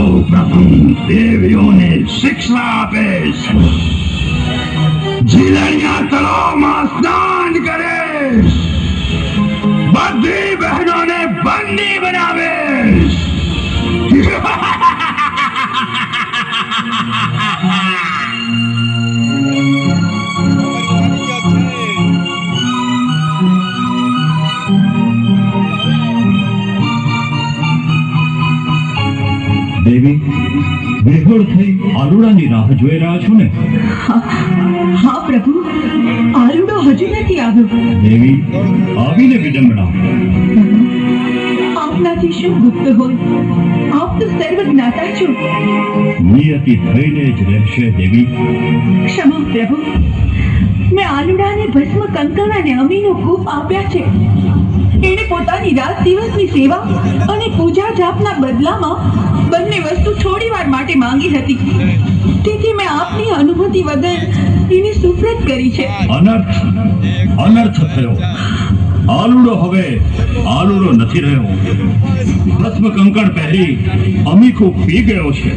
હવે સૌ પ્રથમ દેવીઓને શિક્ષા આપીશ જીલણિયા તળાવમાં સ્નાન કરે બધી બહેનોને બંદી બનાવીશ થઈ આલુડાની રાહ જોઈ રહ્યા છો ને? હા પ્રભુ. આરુડો હજુ નથી આવ્યો. દેવી આવીને વિડંબણા. આપનાથી શું ગુપ્ત હોય? આપ તો સર્વ જ્ઞાતા છો. નિયતિ થઈને જ રહેશે દેવી. ક્ષમા પ્રભુ. મેં આલુડાને ભસ્મ કંકણ અને અમીનો કૂપ આપ્યા છે. એણે પોતાની રાત દિવસની સેવા અને પૂજા જાપના બદલામાં બંને વસ્તુ થોડી વાર માટે માંગી હતી. તેથી મેં આપની અનુમતિ વગર એને સુપ્રત કરી છે. અનર્થ અનર્થ થયો. આલુડો હવે આલુડો નથી રહ્યો. ભસ્મ કંકણ પહેરી અમીખો પી ગયો છે.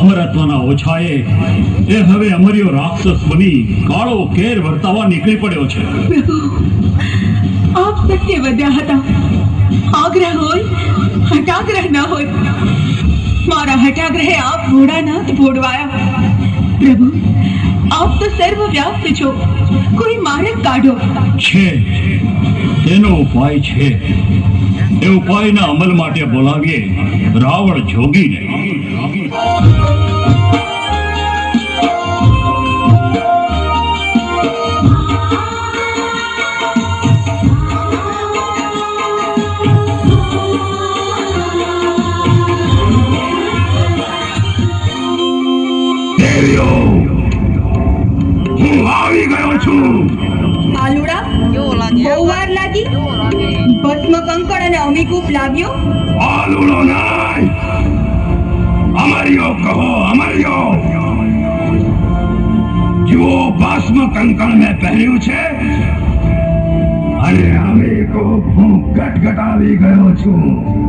અમરત્વના ઓછાએ એ હવે અમર્યો રાક્ષસ બની કાળો કેર વર્તાવા નીકળી પડ્યો છે. આપ સત્ય વધ્યા હતા. આગ્રહ હોય, હટાગ્રહ ન હોય. મારા હટાગ્રહે આપ ભોળાનાથ ભોળવાયા. પ્રભુ, આપ તો સર્વ વ્યાપ્ત છો. કોઈ માર્ગ કાઢો. છે. તેનો ઉપાય છે. એ ઉપાયના અમલ માટે બોલાવીએ. રાવણ જોગીને દેવીઓ હું આવી ગયો છું. આલુડા બહુ વાર લાગી. ભસ્મ કંકણ અને અમીકૂપ લાગ્યો. આલુડો નાય. અમારીઓ કહો અમારીઓ જુઓ ભસ્મ કંકણ મેં પહેર્યું છે. અને અમે કો હું ગટગટાવી ગયો છું.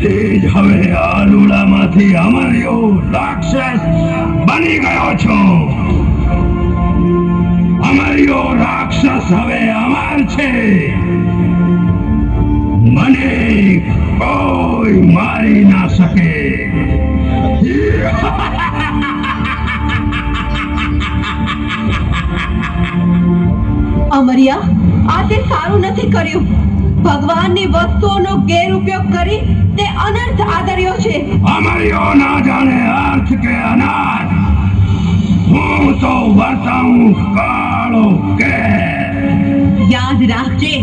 તેથી જ હવે આલુડામાંથી અમારીઓ રાક્ષસ બની ગયો છો. અમારીઓ રાક્ષસ હવે અમાર છે. મને કોઈ મારી ના શકે. અમરિયા, આ તે સારું નથી કર્યું. ભગવાનની વસ્તુઓનો ગેરઉપયોગ કરી તે અનર્થ આદર્યો છે. અમર્યો ના જાણે અર્થ કે અનાર્થ હું તો વર્તાઉં કાળો કે યાદ રાખજે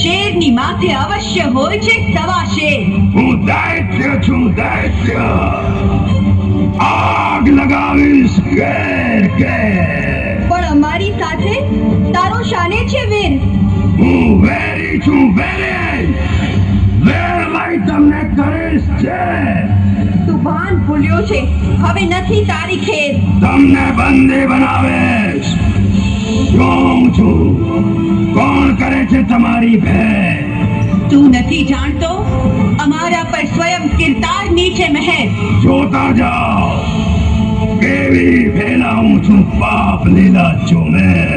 શેરની માથે અવશ્ય હોય છે સવા શેર. હું દૈત્ય છું દૈત્ય. આગ લગાવીશ ઘેર ઘેર પણ અમારી સાથે તારો શાને છે વીર. હું વેરી છું વેરી. વેર લઈ તમને કરીશ છે. તું ભાન ભૂલ્યો છે. હવે નથી તારી ખેર. તમને બંદી બનાવેશ. જોઉં છું? કોણ કરે છે તમારી ભેર તું નથી જાણતો? અમારા પર સ્વયં કિરતાર નીચે મહેર. જોતા જાઓ. કેવી ફેલાવું છું પાપ લીલા ચોમે.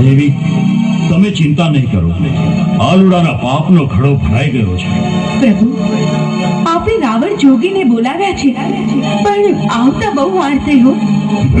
દેવી તમે ચિંતા નહીં કરો. આલુડાના પાપનો ઘડો ભરાઈ ગયો છે. પ્રભુ આપે રાવણ જોગીને બોલાવ્યા છે. પણ આવતા બહુ વાર થઈ હો પણ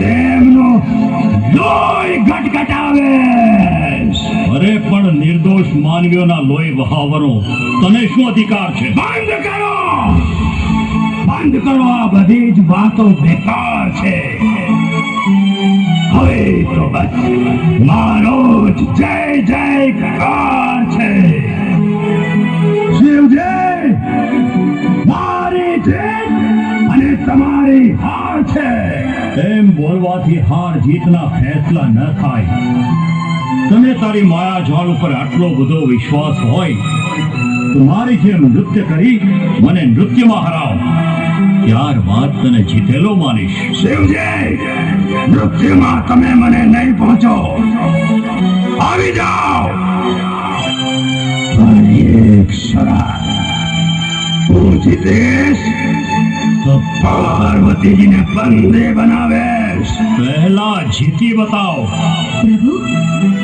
તેમનો લોહી ગટગટાવીશ અરે પણ નિર્દોષ માનવીઓના લોહી વહાવવાનો તને શું અધિકાર છે? બંધ કરો! બંધ કરો આ બધી જ વાતો બેકાર છે. હવે તો બસ. મારો જ જય જયકાર છે. શિવજી! તમારી હાર છે. એમ બોલવાથી હાર જીતના ફેસલા ન થાય. તને તારી માયા જાળ ઉપર આટલો બધો વિશ્વાસ હોય તો મારી જેમ નૃત્ય કરી મને નૃત્યમાં હરાવ. ત્યારબાદ તને જીતેલો માનીશ. શિવજી મૃત્યુમાં તમે મને નહીં પહોંચો. આવી જાઓ. મારી એક સરા હું જીતીશ. તો પાર્વતીજીને બંદે બનાવેશ પહેલા જીતી બતાવ પ્રભુ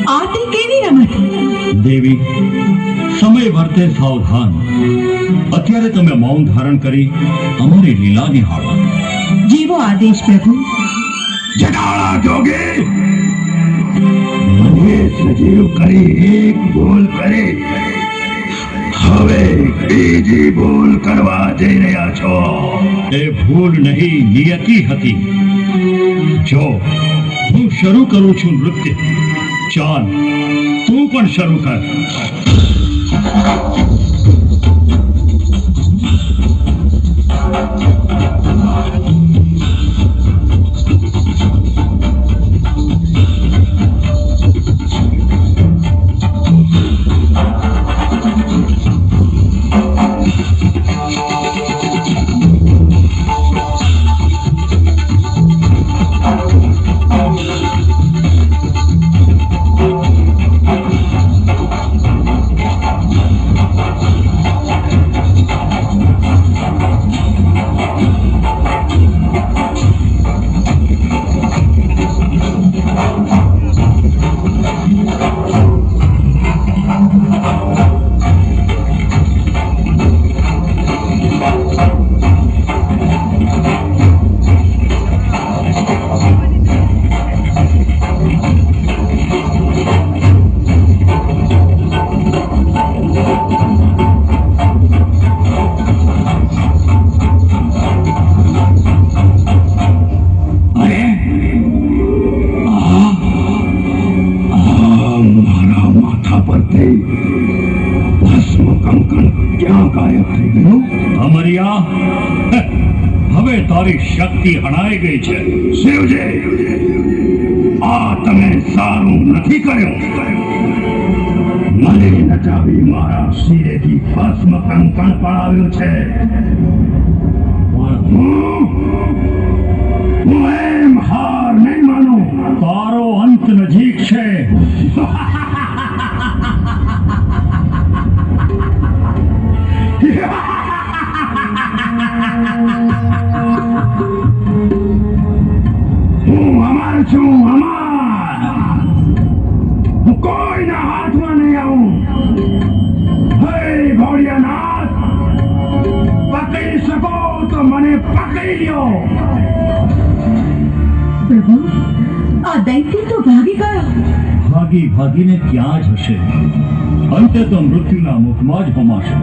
આ તે કેવી રમત દેવી સમય વર્તે સાવધાન અત્યારે તમે મૌન ધારણ કરી અમારી લીલા નિહાળો જીવો આદેશ પ્રભુ જટાળા જોગી મને સજીવ કરી એક ભૂલ કરી હવે બીજી ભૂલ કરવા જઈ રહ્યા છો. એ ભૂલ નહીં, નિયતિ હતી. જો હું શરૂ કરું છું નૃત્ય, ચાલ, તું પણ શરૂ કર. અરે હવે તારી શક્તિ હણાઈ ગઈ છે. શિવજી, આ તમે સારું નથી કર્યું. મને નચાવી મારા શિરેથી ભસ્મ કંકણ પડાવ્યું છે. હું એમ હાર નહીં માનું. તારો અંત નજીક છે. મને પકડી લ્યો. પ્રભુ આ દૈત્ય તો ભાગી ગયો. ભાગી ભાગીને ક્યાં જશે અંતે તો મૃત્યુના મુખમાં જ હમાશે.